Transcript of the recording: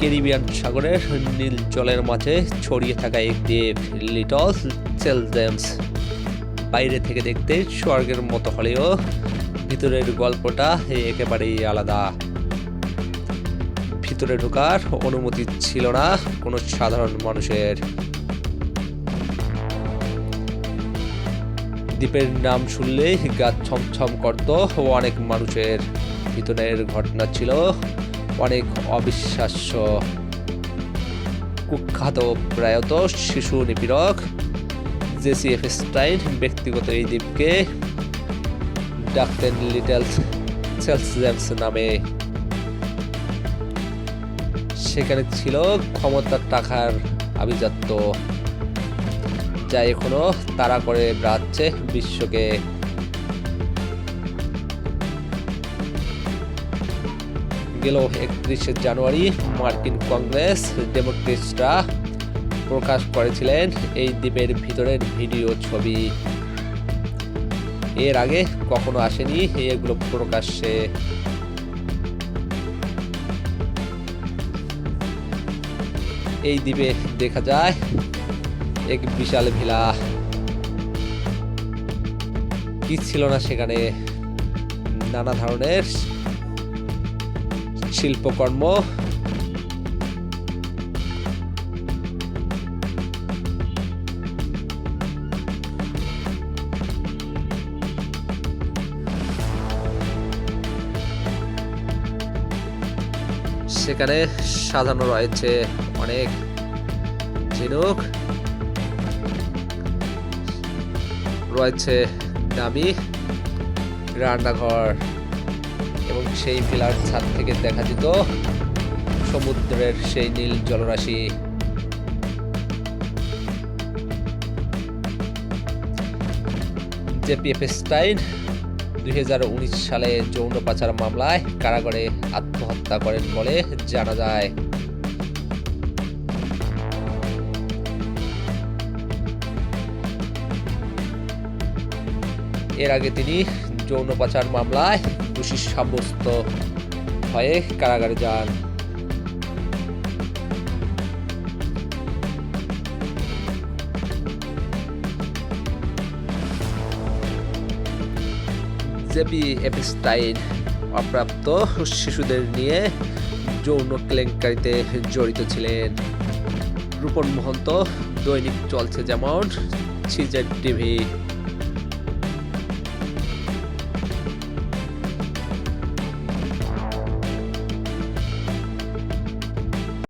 Caribbean সাগরের নীল জলের মাঝে ছড়িয়ে থাকা একটি লিটল চেলজেমস বাইরে থেকে দেখতে স্বর্গের মতো হলেও ভিতরের গল্পটা একেবারেই আলাদা। ভিতরে ঢোকার অনুমতি ছিল না কোনো সাধারণ মানুষের। দ্বীপের নাম শুনলেই গা ছমছম করত অনেক মানুষের। ভিতরের ঘটনা ছিল অনেক অবিশ্বাস্য, কুখ্যাত প্রায়ত শিশু নিপীড়ক জেসিএফ স্টাইন ব্যক্তিগত এই দ্বীপকে ডাকতেন লিটল সেলসজেমস নামে। সেখানে ছিল ক্ষমতার টাকার আভিজাত্য, যা এখনও তারা করে বেড়াচ্ছে বিশ্বকে। গেল একত্রিশে জানুয়ারি মার্কিন কংগ্রেস ডেমোক্রেটসরা প্রকাশ করেছিলেন এই দ্বীপের ভিতরের ভিডিও ছবি। এর আগে কখনো আসেনি এগুলো প্রকাশ্যে। এই দ্বীপে দেখা যায় এক বিশাল ভিলা। কি ছিল না সেখানে? নানা ধরনের শিল্পকর্ম। সেখানে সাজানো রয়েছে অনেক ঝিনুক। রয়েছে দামি রান্নাঘর। এবং সেই ভিলার ছাদ থেকে দেখা যেত সমুদ্রের সেই নীল জলরাশি। জেপিএফ স্টাইন দুই হাজার উনিশ সালে যৌন পাচার মামলায় কারাগারে আত্মহত্যা করেন বলে জানা যায়। এর আগে তিনি যৌন পাচার মামলায় দোষী সাব্যস্ত হয়ে কারাগারে যান। জেপি এপস্টাইন অপ্রাপ্ত শিশুদের নিয়ে যৌন কেলেঙ্কারিতে জড়িত ছিলেন। রূপন মহন্ত, দৈনিক চলছে যেমন সিজেড টিভি।